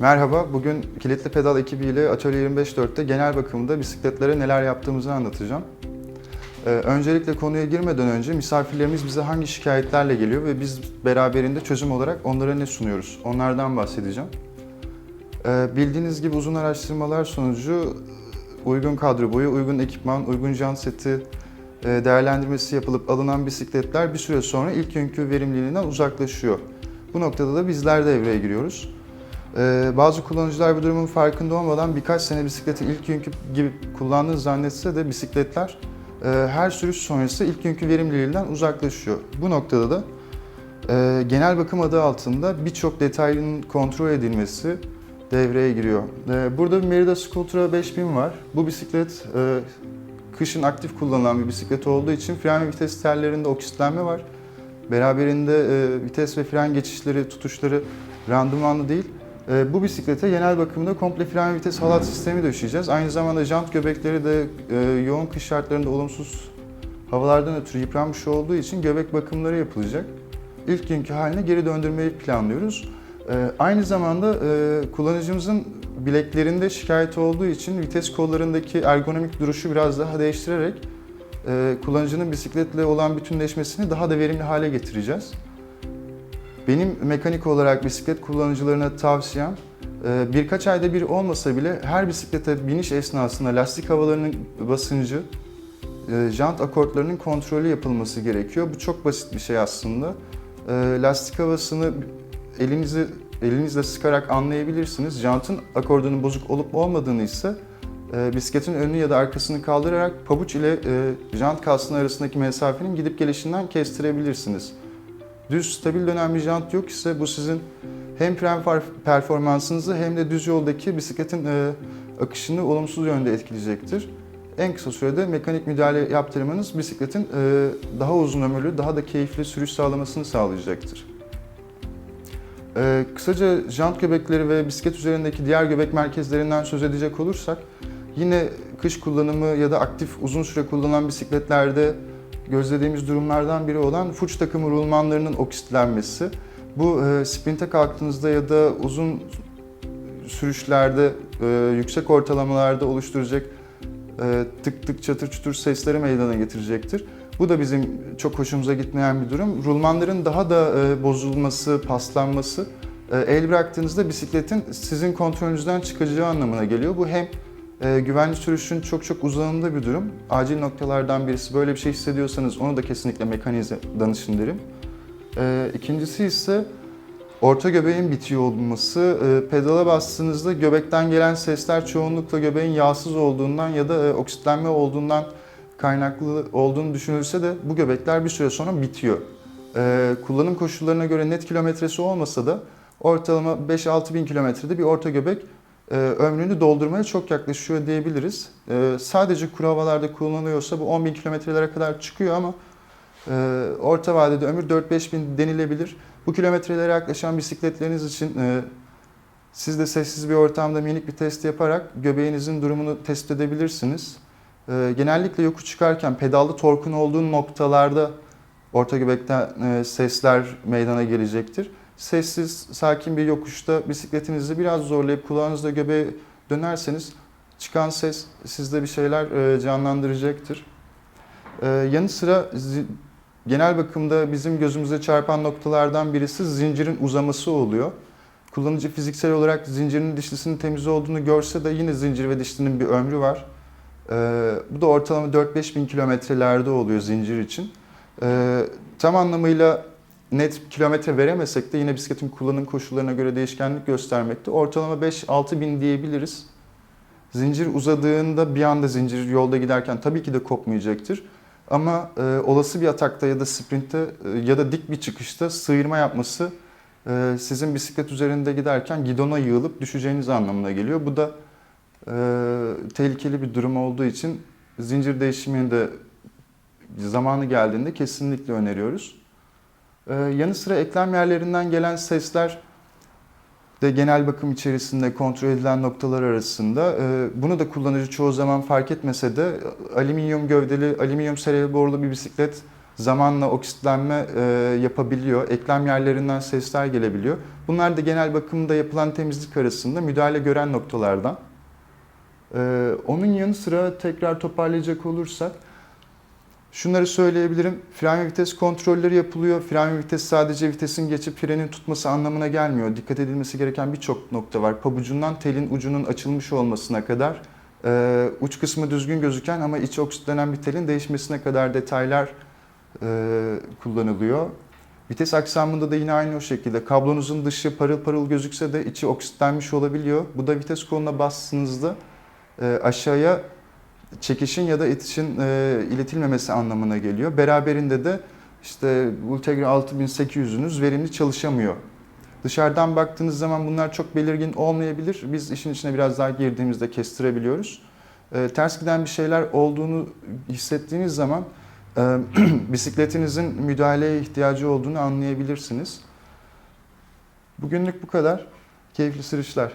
Merhaba, bugün Kilitli Pedal ekibiyle Atölye 25.4'te genel bakımda bisikletlere neler yaptığımızı anlatacağım. Ee, öncelikle konuya girmeden önce misafirlerimiz bize hangi şikayetlerle geliyor ve biz beraberinde çözüm olarak onlara ne sunuyoruz? Onlardan bahsedeceğim. Ee, bildiğiniz gibi uzun araştırmalar sonucu uygun kadro boyu, uygun ekipman, uygun jant seti e, değerlendirmesi yapılıp alınan bisikletler bir süre sonra ilk günkü verimliliğinden uzaklaşıyor. Bu noktada da bizler devreye giriyoruz. Ee, bazı kullanıcılar bu durumun farkında olmadan birkaç sene bisikleti ilk günkü gibi kullandığını zannetse de bisikletler e, her sürüş sonrası ilk günkü verimliliğinden uzaklaşıyor. Bu noktada da e, genel bakım adı altında birçok detayın kontrol edilmesi devreye giriyor. E, burada bir Merida Sculptra 5000 var. Bu bisiklet kışın aktif kullanılan bir bisiklet olduğu için fren ve vites tellerinde oksitlenme var. Beraberinde vites ve fren geçişleri, tutuşları randımanlı değil. E, bu bisiklete genel bakımda komple fren vites halat sistemi döşeyeceğiz. Aynı zamanda jant göbekleri de e, yoğun kış şartlarında olumsuz havalardan ötürü yıpranmış olduğu için göbek bakımları yapılacak. İlk günkü haline geri döndürmeyi planlıyoruz. E, aynı zamanda e, kullanıcımızın bileklerinde şikayet olduğu için vites kollarındaki ergonomik duruşu biraz daha değiştirerek e, kullanıcının bisikletle olan bütünleşmesini daha da verimli hale getireceğiz. Benim mekanik olarak bisiklet kullanıcılarına tavsiyem e, birkaç ayda bir olmasa bile her bisiklete biniş esnasında lastik havalarının basıncı, e, jant akortlarının kontrolü yapılması gerekiyor. Bu çok basit bir şey aslında. E, Lastik havasını elinizi elinizle sıkarak anlayabilirsiniz. Jantın akordunun bozuk olup olmadığını ise bisikletin önünü ya da arkasını kaldırarak pabuç ile jant kalsın arasındaki mesafenin gidip gelişinden kestirebilirsiniz. Düz stabil dönen jant yok ise bu sizin hem fren performansınızı hem de düz yoldaki bisikletin e, akışını olumsuz yönde etkileyecektir. En kısa sürede mekanik müdahale yaptırmanız bisikletin e, daha uzun ömürlü, daha da keyifli sürüş sağlamasını sağlayacaktır. E, kısaca jant göbekleri ve bisiklet üzerindeki diğer göbek merkezlerinden söz edecek olursak, yine kış kullanımı ya da aktif uzun süre kullanılan bisikletlerde gözlediğimiz durumlardan biri olan fuç takımı rulmanlarının oksitlenmesi. Bu e, sprinte kalktığınızda ya da uzun sürüşlerde, e, yüksek ortalamalarda oluşturacak e, tık tık çatır çutur sesleri meydana getirecektir. Bu da bizim çok hoşumuza gitmeyen bir durum. Rulmanların daha da e, bozulması, paslanması e, el bıraktığınızda bisikletin sizin kontrolünüzden çıkacağı anlamına geliyor. Bu hem e, güvenli sürüşün çok çok uzağında bir durum. Acil noktalardan birisi. Böyle bir şey hissediyorsanız onu da kesinlikle mekanize danışın derim. E, ikincisi ise orta göbeğin bitiyor olması. E, pedala bastığınızda göbekten gelen sesler çoğunlukla göbeğin yağsız olduğundan ya da e, oksitlenme olduğundan kaynaklı olduğunu düşünülse de bu göbekler bir süre sonra bitiyor. E, kullanım koşullarına göre net kilometresi olmasa da ortalama 5-6 bin kilometrede bir orta göbek e, ömrünü doldurmaya çok yaklaşıyor diyebiliriz. E, sadece kuru havalarda kullanılıyorsa bu 10 bin kilometrelere kadar çıkıyor ama e, orta vadede ömür 4-5 bin denilebilir. Bu kilometrelere yaklaşan bisikletleriniz için siz de sessiz bir ortamda minik bir test yaparak göbeğinizin durumunu tespit edebilirsiniz. Genellikle yokuş çıkarken pedallı torkun olduğu noktalarda orta göbekten sesler meydana gelecektir. Sessiz, sakin bir yokuşta bisikletinizi biraz zorlayıp kulağınızda göbeğe dönerseniz çıkan ses sizde bir şeyler e, canlandıracaktır. E, yanı sıra genel bakımda bizim gözümüze çarpan noktalardan birisi zincirin uzaması oluyor. Kullanıcı fiziksel olarak zincirin dişlisinin temiz olduğunu görse de yine zincir ve dişlinin bir ömrü var. E, bu da ortalama 4-5 bin kilometrelerde oluyor zincir için. Tam anlamıyla net kilometre veremesek de yine bisikletin kullanım koşullarına göre değişkenlik göstermekte. Ortalama 5-6 bin diyebiliriz. Zincir uzadığında bir anda zincir yolda giderken tabii ki de kopmayacaktır. Ama e, olası bir atakta ya da sprintte e, ya da dik bir çıkışta sıyırma yapması e, sizin bisiklet üzerinde giderken gidona yığılıp düşeceğiniz anlamına geliyor. Bu da e, tehlikeli bir durum olduğu için zincir değişimini de zamanı geldiğinde kesinlikle öneriyoruz. Ee, yanı sıra eklem yerlerinden gelen sesler de genel bakım içerisinde kontrol edilen noktalar arasında. Ee, bunu da kullanıcı çoğu zaman fark etmese de alüminyum gövdeli, alüminyum sereli borulu bir bisiklet zamanla oksitlenme e, yapabiliyor. Eklem yerlerinden sesler gelebiliyor. Bunlar da genel bakımda yapılan temizlik arasında müdahale gören noktalardan. E, onun yanı sıra tekrar toparlayacak olursak şunları söyleyebilirim. Fren ve vites kontrolleri yapılıyor. Fren ve vites sadece vitesin geçip frenin tutması anlamına gelmiyor. Dikkat edilmesi gereken birçok nokta var. Pabucundan telin ucunun açılmış olmasına kadar e, uç kısmı düzgün gözüken ama içi oksitlenen bir telin değişmesine kadar detaylar e, kullanılıyor. Vites aksamında da yine aynı o şekilde. Kablonuzun dışı parıl parıl gözükse de içi oksitlenmiş olabiliyor. Bu da vites koluna bastığınızda e, aşağıya çekişin ya da itişin e, iletilmemesi anlamına geliyor. Beraberinde de işte Ultegra 6800'ünüz verimli çalışamıyor. Dışarıdan baktığınız zaman bunlar çok belirgin olmayabilir. Biz işin içine biraz daha girdiğimizde kestirebiliyoruz. E, ters giden bir şeyler olduğunu hissettiğiniz zaman e, bisikletinizin müdahaleye ihtiyacı olduğunu anlayabilirsiniz. Bugünlük bu kadar. Keyifli sürüşler.